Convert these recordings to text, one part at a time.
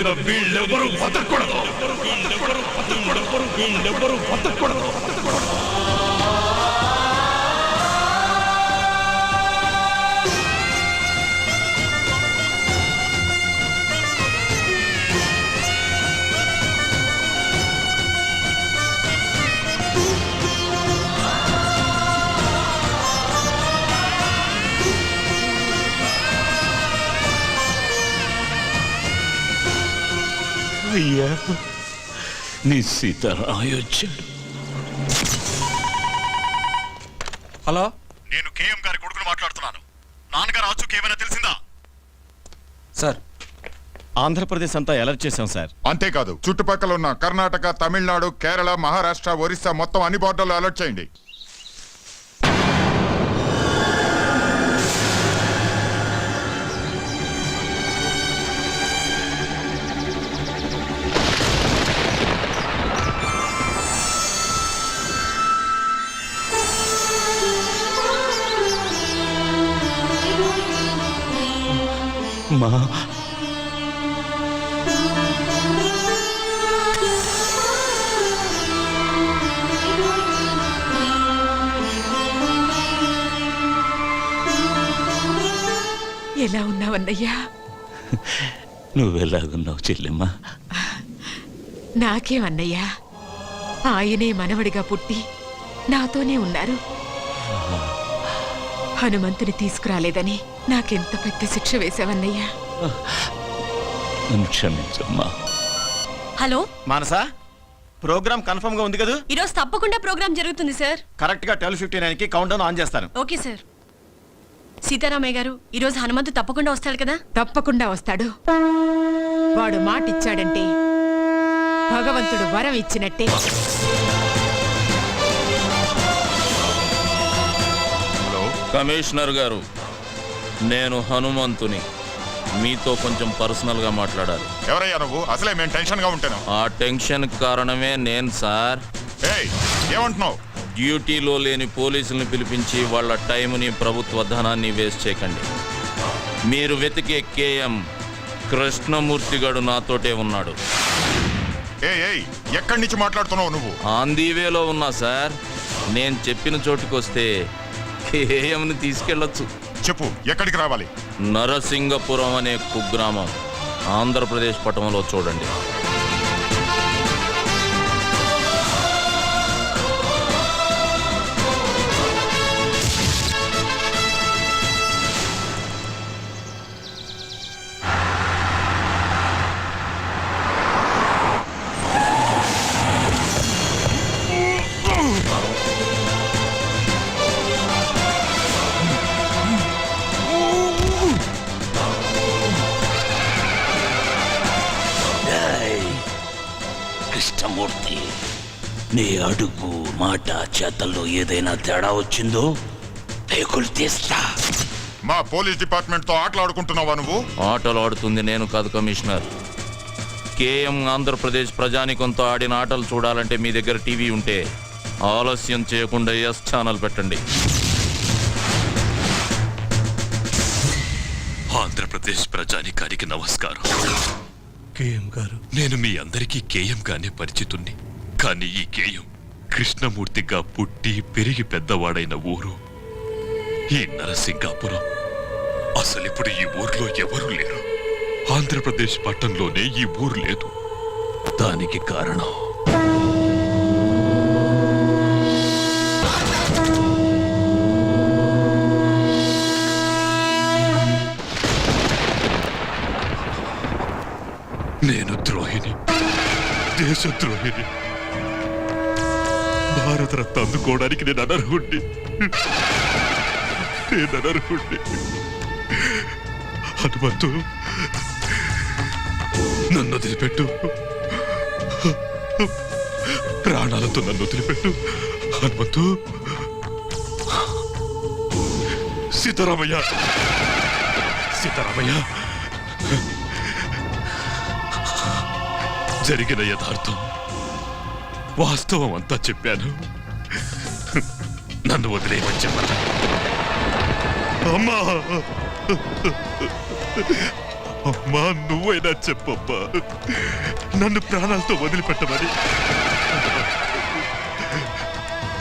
తెలిసిన వీళ్ళెవ్వరూ బతకూడదు. వీళ్ళెవ్వరూ బతకూడదు. వీళ్ళెవ్వరూ బతకూడదు. అయ్యా. నీ సీతారామయ్య వచ్చాడు. హలో? నేను కేఎం గారి కొడుకును మాట్లాడుతున్నాను. నాన్నగారు ఆచూకి ఏమైనా తెలిసిందా? సార్ ఆంధ్రప్రదేశ్ అంతా అలర్ట్ చేశాం సార్. అంతేకాదు చుట్టుపక్కల ఉన్న కర్ణాటక తమిళనాడు కేరళ మహారాష్ట్ర ఒరిస్సా మొత్తం అన్ని బోర్డర్లు అలర్ట్ చేయండి. ఎలా ఉన్నావన్నయ్యా? నువ్వెలాగున్నావు చెల్లెమ్మ? నాకేమన్నయ్యా ఆయనే మనవడిగా పుట్టి నాతోనే ఉన్నారు. హనుమంతుని తీసుకురాలేదని నాకెంత పెద్ద శిక్ష వేశావన్నయ్యా? నన్ను క్షమించమ్మా. హలో? మానసా ప్రోగ్రామ్ కన్ఫర్మ్గా ఉంది కదా? ఈరోజు తప్పకుండా ప్రోగ్రామ్ జరుగుతుంది సార్. కరెక్ట్గా ట్వెల్వ్ ఫిఫ్టీ నైన్కి కౌంట్ డౌన్ ఆన్ చేస్తాను. Okay sir. సీతారామయ్య గారు ఈరోజు హనుమంతు తప్పకుండా వస్తాడు కదా? తప్పకుండా వస్తాడు. వాడు మాటిచ్చాడంటే భగవంతుడు వరం ఇచ్చినట్టే. హలో కమిషనర్ గారు నేను హనుమంతుని. మీతో కొంచెం పర్సనల్గా మాట్లాడాలి. ఎవరయ్యా నువ్వు? అసలే మేము టెన్షన్గా ఉంటాను? ఆ టెన్షన్ కారణమే నేను సార్. ఏయ్ ఏమంటున్నావు? డ్యూటీలో లేని పోలీసుల్ని పిలిపించి వాళ్ళ టైంని ప్రభుత్వ ధనాన్ని వేస్ట్ చేయకండి. మీరు వెతికే కేఎం కృష్ణమూర్తి గడు నాతోటే ఉన్నాడు. ఎక్కడి నుంచి మాట్లాడుతున్నావు నువ్వు? ఆందీవేలో ఉన్నా సార్ నేను చెప్పిన చోటుకొస్తే కేఎంని తీసుకెళ్ళొచ్చు. చెప్పు ఎక్కడికి రావాలి? నరసింగపురం అనే కుగ్రామం ఆంధ్రప్రదేశ్ పట్టణంలో చూడండి. అడుగు మాట చేతల్లో ఏదైనా తేడా వచ్చిందో పేకులు తీస్తా. మా పోలీస్ డిపార్ట్మెంట్తో ఆటలాడుకుంటున్నావా నువ్వు? ఆటలు ఆడుతుంది నేను కాదు కమిషనర్. కేఎం ఆంధ్రప్రదేశ్ ప్రజానికంతో ఆడిన ఆటలు చూడాలంటే మీ దగ్గర టీవీ ఉంటే ఆలస్యం చేయకుండా ఎస్ ఛానల్ పెట్టండి. ఆంధ్రప్రదేశ్ ప్రజానికానికి నమస్కారం. కేఎం గారు. నేను మీ అందరికీ కేయం గానే పరిచితుణ్ణి. కానీ ఈ కేయం కృష్ణమూర్తిగా పుట్టి పెరిగి పెద్దవాడైన ఊరు. ఈ నరసింగాపురం. అసలిప్పుడు ఈ ఊర్లో ఎవరూ లేరు. ఆంధ్రప్రదేశ్ పట్టణంలోనే ఈ ఊరు లేదు. దానికి కారణం? నేను ద్రోహిని. దేశద్రోహిని. భారతరత్న అందుకోవడానికి నేను అనర్హుణ్ణి. నేను అనర్హుణ్ణి. హనుమంతు నన్ను వదిలిపెట్టు. ప్రాణాలతో నన్ను వదిలిపెట్టు. హనుమంతు సీతారామయ్య సీతారామయ్య. జరిగిన యథార్థం. వాస్తవం అంతా చెప్పాను. నన్ను వదిలేయమని అమ్మా! అమ్మా నువ్వైనా చెప్పమ్మా. నన్ను ప్రాణాలతో వదిలిపెట్టమని.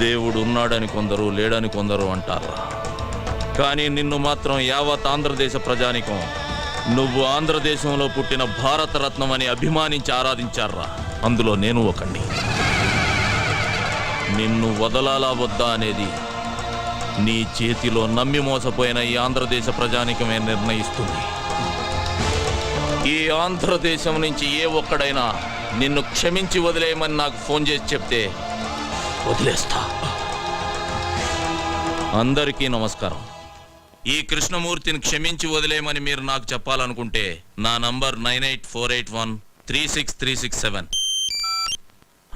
దేవుడు ఉన్నాడని కొందరు లేడని కొందరు అంటారా. కానీ నిన్ను మాత్రం యావత్ ఆంధ్రదేశ ప్రజానికం నువ్వు ఆంధ్రదేశంలో పుట్టిన భారతరత్నం అని అభిమానించి ఆరాధించారా? అందులో నేను ఒకణ్ణి. నిన్ను వదలాలా వద్దా అనేది నీ చేతిలో నమ్మి మోసపోయిన ఈ ఆంధ్రదేశ ప్రజానికమే నిర్ణయిస్తుంది. ఈ ఆంధ్రదేశం నుంచి ఏ ఒక్కడైనా నిన్ను క్షమించి వదిలేయమని నాకు ఫోన్ చేసి చెప్తే వదిలేస్తా. అందరికీ నమస్కారం. ఈ కృష్ణమూర్తిని క్షమించి వదిలేయమని మీరు నాకు చెప్పాలనుకుంటే నా number nine eight four eight one three six three six seven.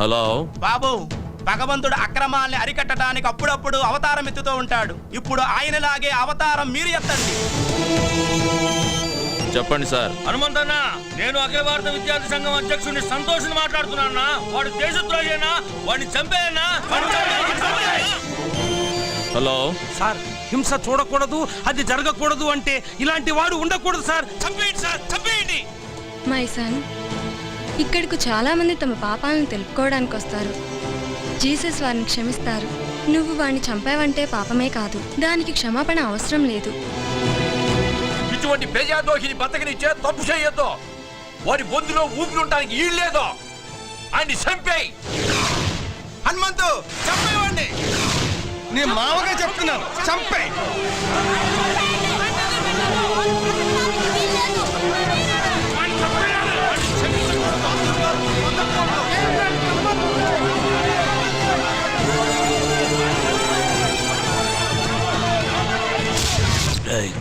Hello? బాబు! భగవంతుడు అక్రమాల్ని అరికట్టడానికి అప్పుడప్పుడు అవతారం ఎత్తుతూ ఉంటాడు. ఇప్పుడు ఆయనలాగే అవతారం మీరు ఎత్తండి. చెప్పండి సార్. హనుమంతన్న నేను అఖిల భారత విద్యార్థి సంఘం అధ్యక్షుడిని సంతోష్ మాట్లాడుతున్నా వాడు దేశద్రోహేనా వాడిని చంపేయనా హలో. సార్ హింస చూడకూడదు అది జరగకూడదు అంటే ఇలాంటి వాడు ఉండకూడదు సార్. చంపేయండి సార్ చంపేయండి. మై సన్ ఇక్కడికి చాలా మంది తమ పాపాలను తెలుపుకోవడానికి వస్తారు. జీసస్ వారిని క్షమిస్తారు. నువ్వు వాడిని చంపావంటే పాపమే కాదు. దానికి క్షమాపణ అవసరం లేదు. ఇటువంటి ప్రజాదోషిని బతకనిచ్చే తప్పు చేయొద్దు. వాడి బొందులో ఊపిరి ఉండడానికి ఈల్లేదు ఆయన్ని చంపేయి. హనుమంతు చంపేయండి నేను మామగా చెప్తున్నాను చంపేయి.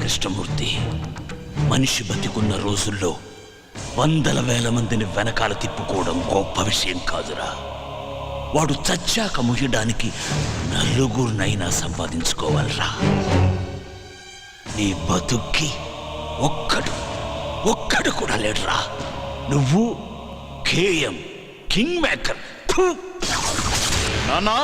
కృష్ణమూర్తి మనిషి బతికున్న రోజుల్లో వందల వేల మందిని వెనకాల తిప్పుకోవడం గొప్ప విషయం కాదురా. వాడు చచ్చాక ముయ్యడానికి నలుగురినైనా సంపాదించుకోవాలిరా. నీ బతుక్కి ఒక్కడు ఒక్కడు కూడా లేడురా. నువ్వు కేఎం కింగ్ మేకర్ నానా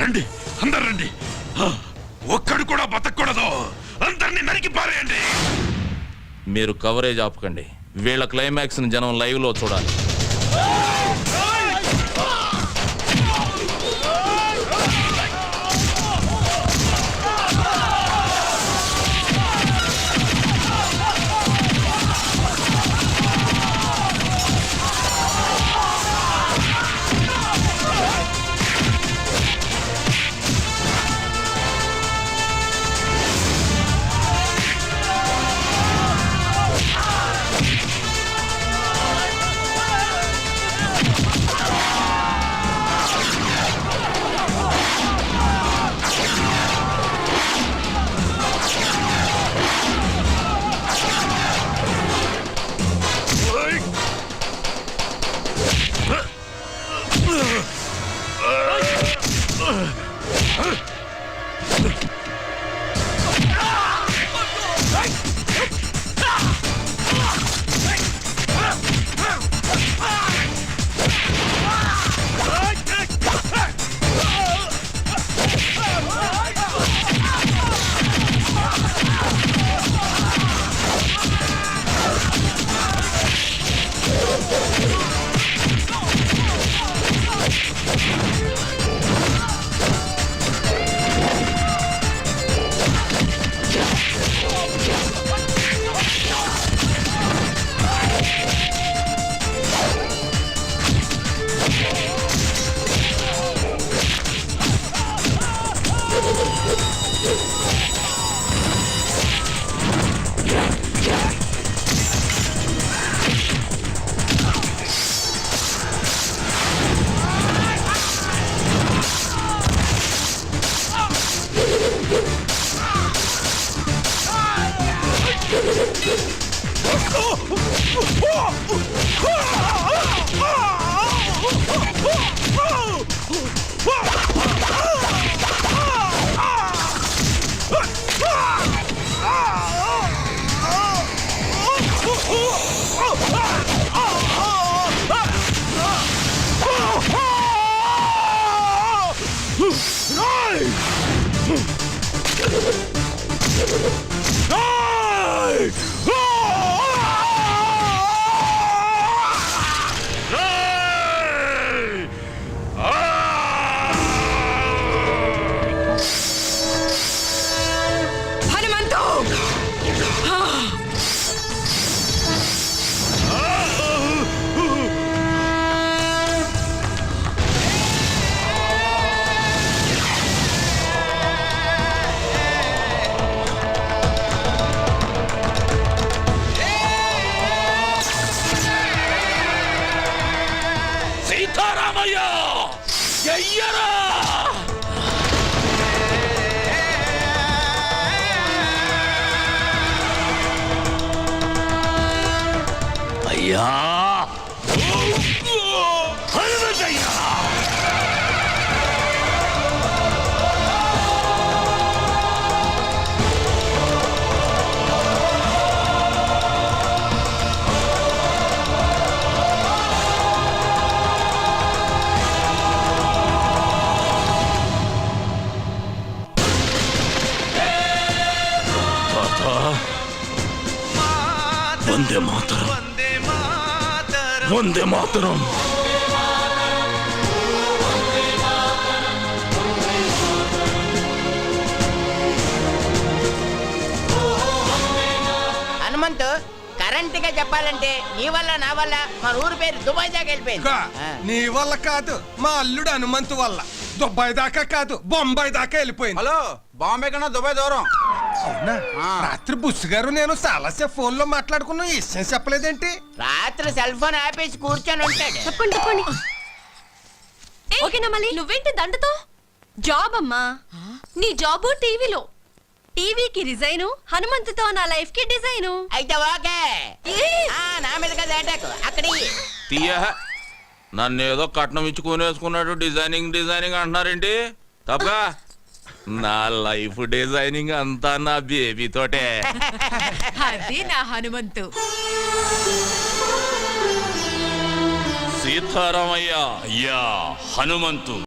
రండి అందరు రండి. ఆ, ఒక్కడు కూడా బతకూడదు. అందరినీ నరికి పారేయండి. మీరు కవరేజ్ ఆపకండి. వీళ్ళ క్లైమాక్స్ని జనం లైవ్లో చూడాలి. హనుమంతు やパパ。ワンデモータ వందే మాతరం. హనుమంతు కరెంట్గా చెప్పాలంటే నీ వల్ల నా వల్ల మన ఊరు పేరు దుబాయ్ దాకా వెళ్ళిపోయింది. నీ వల్ల కాదు మా అల్లుడు హనుమంతు వల్ల. దుబాయ్ దాకా కాదు బొంబాయి దాకా వెళ్ళిపోయింది. హలో బాంబే కన్నా దుబాయ్ దూరం. అవునా? రాత్రి బుస్ గారు నేను చాలాసేపు ఫోన్లో మాట్లాడుకున్న విషయం చెప్పలేదేంటి? రాత్రి సెల్ ఫోన్ ఆపేసి కూర్చొని ఉంటాడు. చెప్పండి చెప్పండి. ఓకేనా మళ్ళీ? నువ్వేంటి దండతో? జాబ్ అమ్మా. నీ జాబు టీవీలో. టీవీకి రిజైను హనుమంతుతో నా లైఫ్కి డిజైను అయితే ఓకే. ఆ, నా మీద కదా అటాక్. అక్కడ. ఇయ్యి. తీయ. నన్ను ఏదో కట్నం ఇచ్చి కొనేసుకున్నాడు డిజైనింగ్ డిజైనింగ్ అంటున్నారేంటి? తప్ప నా లైఫ్ డిజైనింగ్ అంతా నా బేబీ తోటే. అది నా హనుమంతు. సీతారామయ్య అయ్యా హనుమంతు.